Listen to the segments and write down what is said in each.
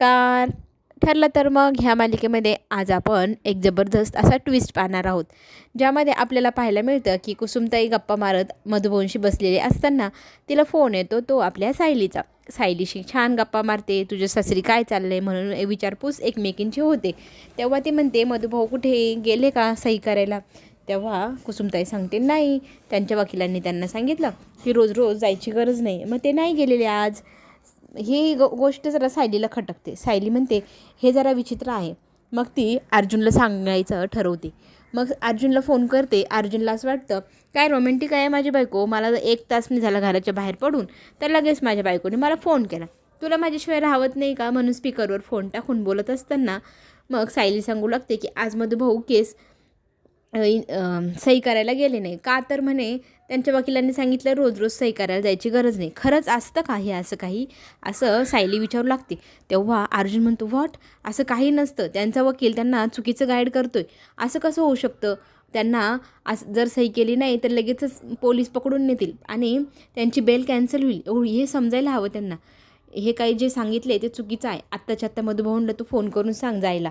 नमस्कार ठरलं तर मग ह्या मालिकेमध्ये आज आपण एक जबरदस्त असा ट्विस्ट पाहणार आहोत ज्यामध्ये आपल्याला पाहायला मिळतं की कुसुमताई गप्पा मारत मधुबनशी बसलेली असताना तिला फोन येतो तो आपल्या सायलीचा. सायलीशी छान गप्पा मारते तुझ्या सासरी काय चाललं आहे म्हणून विचारपूस एकमेकींची होते. तेव्हा ती म्हणते मधुभाऊ कुठे? गेले का सही करायला? तेव्हा कुसुमताई सांगते नाही. त्यांच्या वकिलांनी त्यांना सांगितलं की रोज रोज जायची गरज नाही. मग ते नाही गेलेले आज. ही गोष्ट जरा सायलीला खटकते. सायली म्हणते हे जरा विचित्र आहे. मग ती अर्जुनला सांगायचं ठरवते. मग अर्जुनला फोन करते. अर्जुनला असं वाटतं काय रोमॅन्टिक आहे माझी बायको? मला एक तास नाही झाला घराच्या बाहेर पडून. तर लगेच माझ्या बायकोने मला फोन केला. तुला माझ्याशिवाय राहत नाही का? म्हणून स्पीकरवर फोन टाकून बोलत असताना मग सायली सांगू लागते की आज मधू भाऊ केस सही करायला गेले नाही. का तर म्हणे त्यांच्या वकिलांनी सांगितलं रोज रोज सही करायला जायची गरज नाही. खरंच असतं का हे असं काही असं सायली विचारू लागते. तेव्हा अर्जुन म्हणतो व्हॉट? असं काही नसतं. त्यांचा वकील त्यांना चुकीचं गाईड करतोय. असं कसं होऊ शकतं? त्यांना असं जर सही केली नाही तर लगेचच पोलीस पकडून नेतील. आणि त्यांची बेल कॅन्सल होईल. हे समजायला हवं त्यांना. हे काही जे सांगितले ते चुकीचं आहे. आत्ताच्या आत्ता मधुभाऊनला तू फोन करून सांग जायला.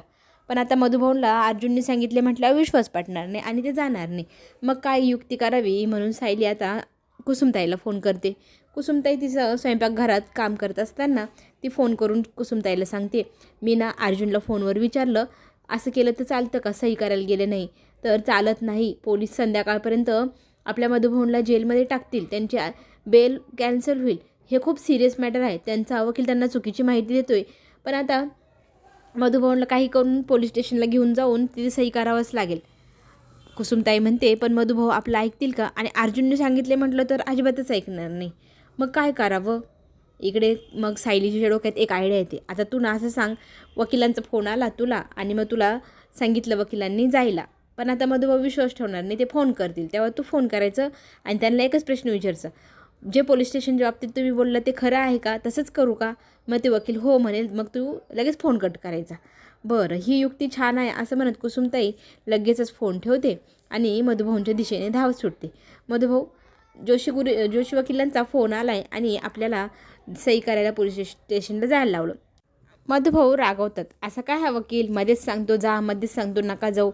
पण आता मधुभाऊनला अर्जुनने सांगितले म्हटल्यावर विश्वास पटणार नाही आणि ते जाणार नाही. मग काय युक्ती करावी म्हणून सायली आता कुसुमताईला फोन करते. कुसुमताई तिचं स्वयंपाकघरात काम करत असताना ती फोन करून कुसुमताईला सांगते मी ना अर्जुनला फोनवर विचारलं असं केलं तर चालतं का? सही करायला गेले नाही. तर चालत नाही. पोलीस संध्याकाळपर्यंत आपल्या मधुभाऊनला जेलमध्ये टाकतील. त्यांची बेल कॅन्सल होईल. हे खूप सिरियस मॅटर आहे. त्यांचा वकील त्यांना चुकीची माहिती देतोय. पण आता मधुभाऊनला काही करून पोलीस स्टेशनला घेऊन जाऊन तिथे सही करावंच लागेल. कुसुमताई म्हणते पण मधुभाऊ आपलं ऐकतील का? आणि अर्जुनने सांगितले म्हटलं तर अजिबातच ऐकणार नाही. मग काय करावं? इकडे मग सायलीच्या डोक्यात एक आयडिया येते. आता तू ना असं सांग वकिलांचा फोन आला तुला आणि मग तुला सांगितलं वकिलांनी जायला. पण आता मधुभाऊ विश्वास ठेवणार नाही ते फोन करतील. तेव्हा तू फोन करायचं आणि त्यांना एकच प्रश्न विचारचं. जे पोलीस स्टेशनच्या बाबतीत तुम्ही बोललं ते खरं आहे का? तसंच करू का? मग ते वकील हो म्हणेल मग तू लगेच फोन कट करायचा. बरं ही युक्ती छान आहे असं म्हणत कुसुमताई लगेचच फोन ठेवते आणि मधुभाऊंच्या दिशेने धाव सुटते. मधुभाऊ जोशी गुरु जोशी वकिलांचा फोन आला आहे आणि आपल्याला सही करायला पोलीस स्टेशनला जायला लावलं. मधुभाऊ रागवतात. असं काय हा वकील? मध्येच सांगतो जा मध्येच सांगतो नका जाऊ.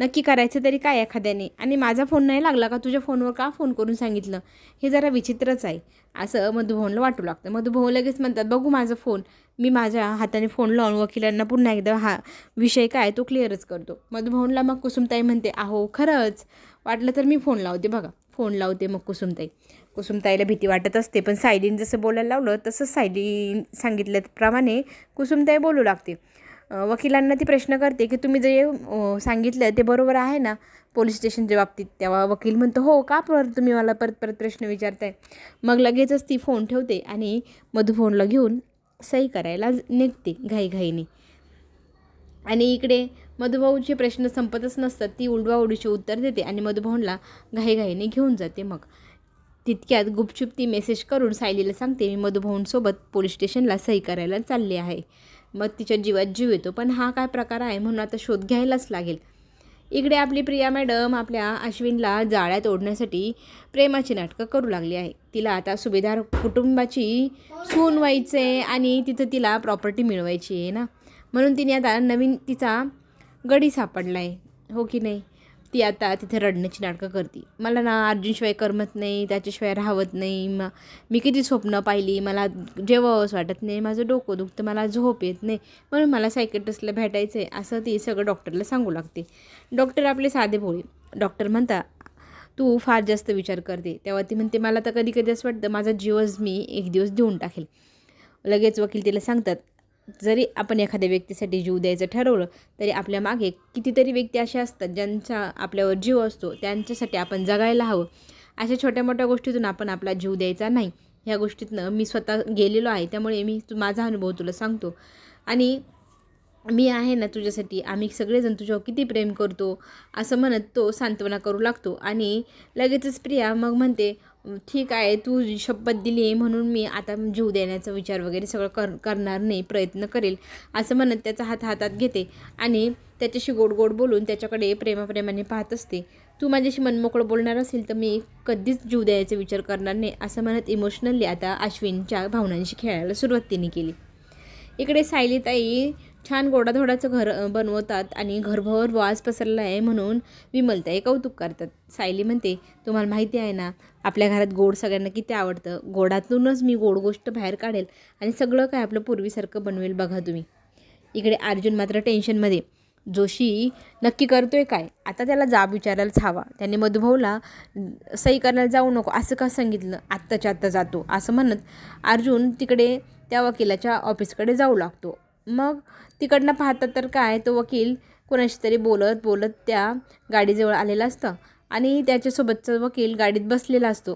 नक्की करायचं तरी काय एखाद्याने? आणि माझा फोन नाही लागला का तुझ्या फोनवर का फोन करून सांगितलं? हे जरा विचित्रच आहे. असं मधुभवनला वाटू लागतं. मधुभवन लगेच म्हणतात बघू माझा फोन. मी माझ्या हाताने फोन लावून वकिलांना पुन्हा एकदा हा विषय काय तो क्लिअरच करतो. मधुभवनला मग कुसुमताई म्हणते अहो खरंच. वाटलं तर मी फोन लावते बघा. फोन लावते मग कुसुमताई. कुसुमताईला भीती वाटत असते पण सायलीन जसं बोलायला लावलं तसंच सायली सांगितल्याप्रमाणे कुसुमताई बोलू लागते. वकिलांना ती प्रश्न करते की तुम्ही जे सांगितलं ते बरोबर आहे ना? पोलीस स्टेशनच्या बाबतीत. तेव्हा वकील म्हणतो हो का परत तुम्ही मला परत परत प्रश्न विचारताय. मग लगेचच ती फोन ठेवते आणि मधु फोनला घेऊन सही करायला निघते घाईघाईने. आणि इकडे मधुभाऊचे प्रश्न संपतच नसतात. ती उडवाउडीची उत्तर देते आणि मधुभाऊनला घाईघाईने घेऊन जाते मग. तितक्यात गुपचूप ती मेसेज करून सायलीला सांगते मी मधुभाऊंसोबत पोलीस स्टेशनला सही करायला चालले आहे. मग तिच्या जीवात जीव येतो. पण हा काय प्रकार आहे म्हणून आता शोध घ्यायलाच लागेल. इकडे आपली प्रिया मॅडम आपल्या अश्विनला जाळ्यात ओढण्यासाठी प्रेमाची नाटकं करू लागली आहे. तिला आता सुभेदार कुटुंबाची सून व्हायचं आहे आणि तिथं तिला प्रॉपर्टी मिळवायची आहे ना. म्हणून तिने आता नवीन तिचा गडी सापडला आहे हो की नाही? ती आता तिथे रडण्याची नाटकं करते. मला ना अर्जुनशिवाय करमत नाही त्याच्याशिवाय राहत नाही. म मी किती स्वप्न पाहिली मला जेवावंच वाटत नाही माझं डोकं दुखतं मला झोप येत नाही. म्हणून मला सायकेट्रिस्टला भेटायचं आहे असं ती सगळं डॉक्टरला सांगू लागते. डॉक्टर आपले साधे भोळे. डॉक्टर म्हणता तू फार जास्त विचार करते. तेव्हा ती म्हणते मला तर कधी कधी असं वाटतं माझा जीवच मी एक दिवस देऊन टाकेल. लगेच वकील तिला सांगतात जरी आपण एखाद्या व्यक्तीसाठी जीव द्यायचं ठरवलं तरी आपल्या मागे कितीतरी व्यक्ती अशा असतात ज्यांचा आपल्यावर जीव असतो त्यांच्यासाठी आपण जगायला हवं. अशा छोट्या मोठ्या गोष्टीतून आपण आपला जीव द्यायचा नाही. ह्या गोष्टीतनं मी स्वतः गेलेलो आहे त्यामुळे मी तू माझा अनुभव तुला सांगतो. आणि मी आहे ना तुझ्यासाठी आम्ही सगळेजण तुझ्यावर किती प्रेम करतो असं म्हणत तो सांत्वना करू लागतो. आणि लगेचच प्रिया मग म्हणते ठीक आहे तू शपथ दिली आहे म्हणून मी आता जीव देण्याचा विचार वगैरे सगळं कर करणार नाही प्रयत्न करेल असं म्हणत त्याचा हात हातात घेते आणि त्याच्याशी गोड गोड बोलून त्याच्याकडे प्रेमाप्रेमाने पाहत असते. तू माझ्याशी मनमोकळं बोलणार असेल तर मी कधीच जीव द्यायचा विचार करणार नाही असं म्हणत इमोशनली आता अश्विनच्या भावनांशी खेळायला सुरुवात तिने केली. इकडे सायलीताई छान गोडाधोडाचं घर बनवतात आणि घरभर वास पसरला आहे म्हणून विमलताई कौतुक करतात. सायली म्हणते तुम्हाला माहिती आहे ना आपल्या घरात गोड सगळ्यांना किती आवडतं. गोडातूनच मी गोड गोष्ट बाहेर काढेल आणि सगळं काय आपलं पूर्वीसारखं बनवेल बघा तुम्ही. इकडे अर्जुन मात्र टेन्शनमध्ये जोशी नक्की करतोय काय? आता त्याला जाब विचारायलाच हवा. त्याने मधुभाऊला सही करायला जाऊ नको. असं का सांगितलं? आत्ताच्या आत्ता जातो. असं म्हणत अर्जुन तिकडे त्या वकिलाच्या ऑफिसकडे जाऊ लागतो. मग तिकडनं पाहतात तर काय तो वकील कोणाशी तरी बोलत बोलत त्या गाडीजवळ आलेला असतं. आणि त्याच्यासोबतचा वकील गाडीत बसलेला असतो.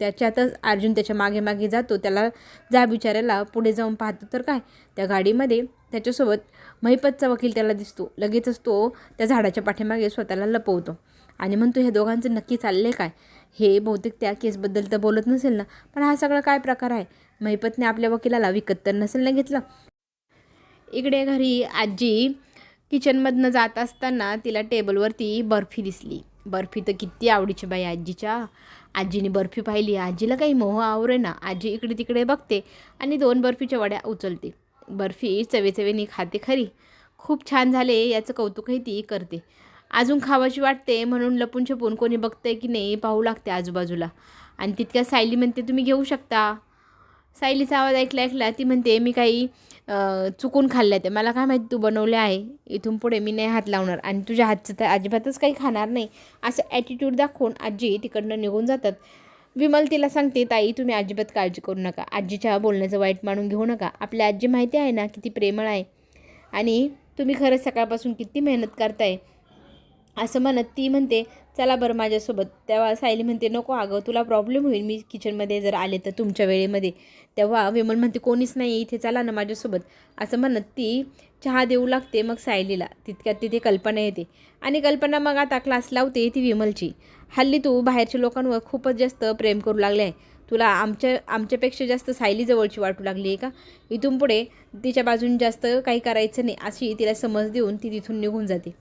त्याच्यातच अर्जुन त्याच्यामागे मागे जातो. त्याला जा विचारायला पुढे जाऊन पाहतो तर काय. त्या गाडीमध्ये त्याच्यासोबत महिपतचा वकील त्याला दिसतो. लगेचच तो त्या झाडाच्या पाठीमागे स्वतःला लपवतो. आणि म्हणतो ह्या दोघांचं नक्की चाललं आहे काय? हे बहुतेक त्या केसबद्दल तर बोलत नसेल ना. पण हा सगळा काय प्रकार आहे महिपतने आपल्या वकिलाला विकत तर नसेल ना घेतलं. इकडे घरी आजी किचनमधनं जात असताना तिला टेबलवरती बर्फी दिसली. बर्फी तर किती आवडीची बाई आजीच्या. आजीने बर्फी पाहिली. आजीला काही मोह आवरे ना? आजी इकडे तिकडे बघते आणि दोन बर्फीच्या वड्या उचलते. बर्फी चवेचवेनी खाते खरी. खूप छान झाले याचं कौतुकही ती करते. अजून खावाची वाटते म्हणून लपून छपून कोणी बघतंय की नाही पाहू लागते आजूबाजूला. आणि तितक्या सायली म्हणते तुम्ही घेऊ शकता? सायलीचा आवाज ऐकला ऐकला ती म्हणते मी काही चुकून खाल्ल्या ते मला काय माहिती तू बनवले आहे? इथून पुढे मी नाही हात लावणार आणि तुझ्या हातचं तर अजिबातच काही खाणार नाही. असं ॲटिट्यूड दाखवून आजी तिकडनं निघून जातात. विमल तिला सांगते ताई तुम्ही अजिबात काळजी करू नका. आजीच्या बोलण्याचं वाईट मानून घेऊ नका. आपल्या आजी माहिती आहे ना किती प्रेमळ आहे. आणि तुम्ही खरंच सकाळपासून किती मेहनत करताय. असं म्हणत ती म्हणते चला बरं माझ्यासोबत. तेव्हा सायली म्हणते नको अगं तुला प्रॉब्लेम होईल. मी किचनमध्ये जर आले तर तुमच्या वेळेमध्ये. तेव्हा विमल म्हणते कोणीच नाही इथे. चला ना माझ्यासोबत. असं म्हणत ती चहा देऊ लागते मग सायलीला. तितक्यात तिथे कल्पना येते. आणि कल्पना मग आता क्लास लावते ती विमलची. हल्ली तू बाहेरच्या लोकांवर खूपच जास्त प्रेम करू लागले आहे तुला आमच्या आमच्यापेक्षा जास्त सायली जवळची वाटू लागली आहे का? इथून पुढे तिच्या बाजून जास्त काही करायचं नाही अशी तिला समज देऊन ती तिथून निघून जाते.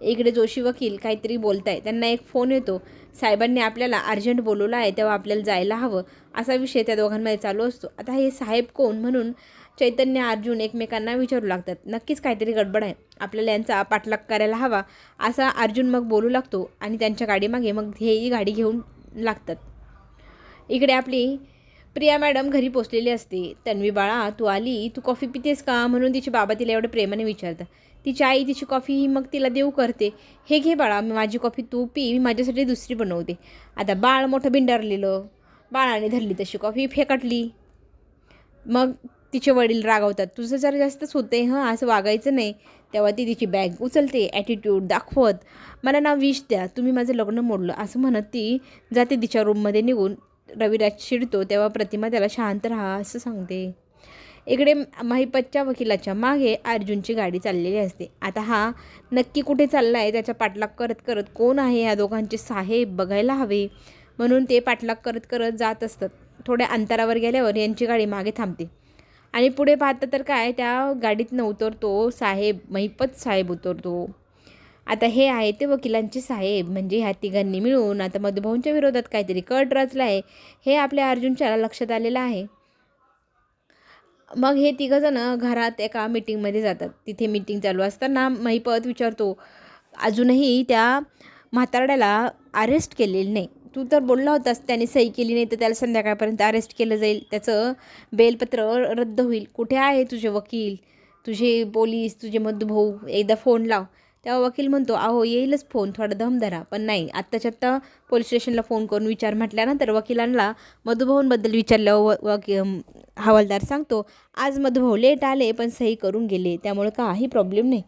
इकडे जोशी वकील काहीतरी बोलत आहे त्यांना एक फोन येतो. साहेबांनी आपल्याला अर्जंट बोलवलं आहे तेव्हा आपल्याला जायला हवं. असा विषय त्या दोघांमध्ये चालू असतो. आता हे साहेब कोण म्हणून चैतन्य अर्जुन एकमेकांना विचारू लागतात. नक्कीच काहीतरी गडबड आहे. आपल्याला यांचा पाठलाग करायला हवा असा अर्जुन मग बोलू लागतो आणि त्यांच्या गाडीमागे मग हेही गाडी घेऊन लागतात. इकडे आपली प्रिया मॅडम घरी पोचलेली असते. तन्वी बाळा तू आली? तू कॉफी पितेस का? म्हणून तिचे बाबा तिला एवढं प्रेमाने विचारतात. तिची आई तिची कॉफी ही मग तिला देऊ करते. हे घे बाळा मी माझी कॉफी तू पी मी माझ्यासाठी दुसरी बनवते. आता बाळ मोठं बिंडारलेलं. बाळाने धरली तशी कॉफी फेकटली. मग तिचे वडील रागवतात तुझं जरा जास्तच होते हां? असं वागायचं नाही. तेव्हा ती तिची बॅग उचलते ॲटिट्यूड दाखवत मला ना विष द्या तुम्ही माझं लग्न मोडलं. असं म्हणत ती जाते तिच्या रूममध्ये निघून. रविराज शिरतो तेव्हा प्रतिमा त्याला शांत राहा असं सांगते. इकडे महिपतच्या वकिलाच्या मागे अर्जुनची गाडी चाललेली असते. आता हा नक्की कुठे चालला आहे त्याचा पाठलाग करत करत कोण आहे? या दोघांचे साहेब बघायला हवे. म्हणून ते पाठलाग करत करत जात असतात. थोड्या अंतरावर गेल्यावर यांची गाडी मागे थांबते. आणि पुढे पाहतं तर काय? त्या गाडीतनं उतरतो साहेब महिपत साहेब उतरतो. आता हे आहे ते वकिलांचे साहेब म्हणजे ह्या तिघांनी मिळून आता मधुभाऊंच्या विरोधात काहीतरी कट रचला आहे हे आपल्या अर्जुनच्या लक्षात आलेलं आहे. मग हे तिघंजणं घरात एका मीटिंगमध्ये जातात. तिथे मीटिंग चालू असताना महिपत विचारतो अजूनही त्या म्हातारड्याला अरेस्ट केलेलं नाही? तू तर बोलला होतास त्याने सही केली नाही तर त्याला संध्याकाळपर्यंत अरेस्ट केलं जाईल. त्याचं बेलपत्र रद्द होईल. कुठे आहे तुझे वकील? तुझे पोलीस तुझे मधुभाऊ एकदा फोन लाव. तेव्हा वकील म्हणतो अहो येईलच फोन थोडा दम धरा. पण नाही आत्ताच्या आत्ता पोलीस स्टेशनला फोन करून विचार म्हटल्यानंतर वकिलांना मधुभाऊंबद्दल विचारल्यावर व वकी हवालदार सांगतो आज मधुभाऊ लेट आले पण सही करून गेले त्यामुळे काही प्रॉब्लेम नाही.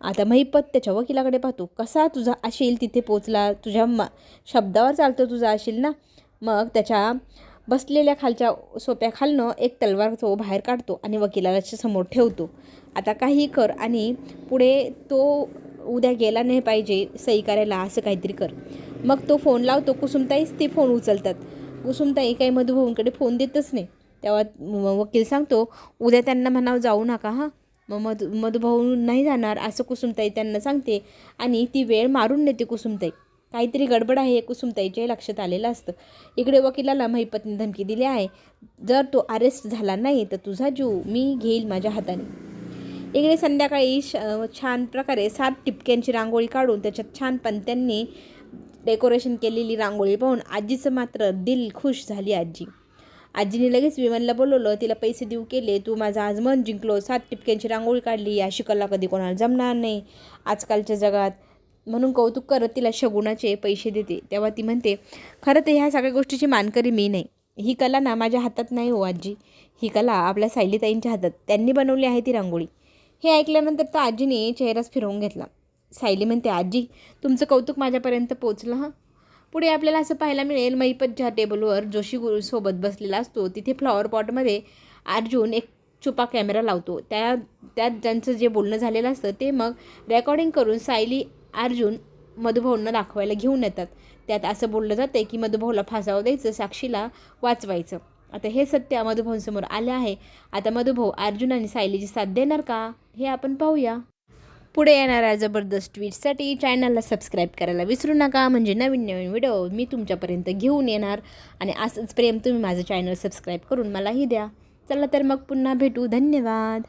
आता महिपत त्याच्या वकिलाकडे पाहतो कसा तुझा असेल तिथे पोचला तुझ्या म शब्दावर चालतो तुझा असेल ना? मग त्याच्या बसलेल्या खालच्या सोप्याखालनं एक तलवार तो बाहेर काढतो आणि वकिलाच्या समोर ठेवतो. आता काही कर आणि पुढे तो उद्या गेला नाही पाहिजे सही करायला असं काहीतरी कर. मग तो फोन लावतो कुसुमताईच ते फोन उचलतात. कुसुमताई काही मधुभाऊंकडे फोन देतच नाही. तेव्हा वकील सांगतो उद्या त्यांना म्हणावं जाऊ नका हां. मग मधु मधुभाऊ नाही जाणार असं कुसुमताई त्यांना सांगते. आणि ती वेळ मारून नेते कुसुमताई. काहीतरी गडबड आहे हे कुसुमताईच्याही लक्षात आलेलं असतं. इकडे वकिलाला महिपतने धमकी दिली आहे. जर तो अरेस्ट झाला नाही तर तुझा जीव मी घेईल माझ्या हाताने. इकडे संध्याकाळी श छान प्रकारे सात टिपक्यांची रांगोळी काढून त्याच्यात छान पंत्यांनी डेकोरेशन केलेली रांगोळी पाहून आजीचं मात्र दिल खुश झाली आजी. आजीने लगेच विमनला बोलवलं तिला पैसे देऊ केले तू माझं आज मन जिंकलो सात टिपक्यांची रांगोळी काढली अशी कला कधी कोणाला जमणार नाही. आजकालच्या जगात म्हणून कौतुक करत तिला शगुनाचे पैसे देते. तेव्हा ती म्हणते खरं तर ह्या सगळ्या गोष्टीची मानकरी मी नाही. ही कला ना माझ्या हातात नाही हो आजी. ही कला आपल्या सायलीताईंच्या हातात. त्यांनी बनवली आहे ती रांगोळी. हे ऐकल्यानंतर तर आजीने चेहराच फिरवून घेतला. सायली म्हणते आजी तुमचं कौतुक माझ्यापर्यंत पोचलं हां? पुढे आपल्याला असं पाहायला मिळेल मैपत ज्या टेबलवर जोशी गुरुसोबत बसलेला असतो तिथे फ्लॉवर पॉटमध्ये अर्जुन एक छुपा कॅमेरा लावतो. त्या त्यात ज्यांचं जे बोलणं झालेलं असतं ते मग रेकॉर्डिंग करून सायली अर्जुन मधुभाऊंना दाखवायला घेऊन येतात. त्यात असं बोललं जातं की मधुभाऊला फासावं द्यायचं साक्षीला वाचवायचं. आता हे सत्य मधुभाऊंसमोर आले आहे. आता मधुभाऊ अर्जुन आणि सायलीची साथ देणार का? हे आपण पाहूया. पुढे येणाऱ्या जबरदस्त ट्विटसाठी चॅनलला सबस्क्राईब करायला विसरू नका. म्हणजे नवीन नवीन व्हिडिओ मी तुमच्यापर्यंत घेऊन येणार. आणि असंच प्रेम तुम्ही माझं चॅनल सबस्क्राईब करून मलाही द्या. चला तर मग पुन्हा भेटू. धन्यवाद.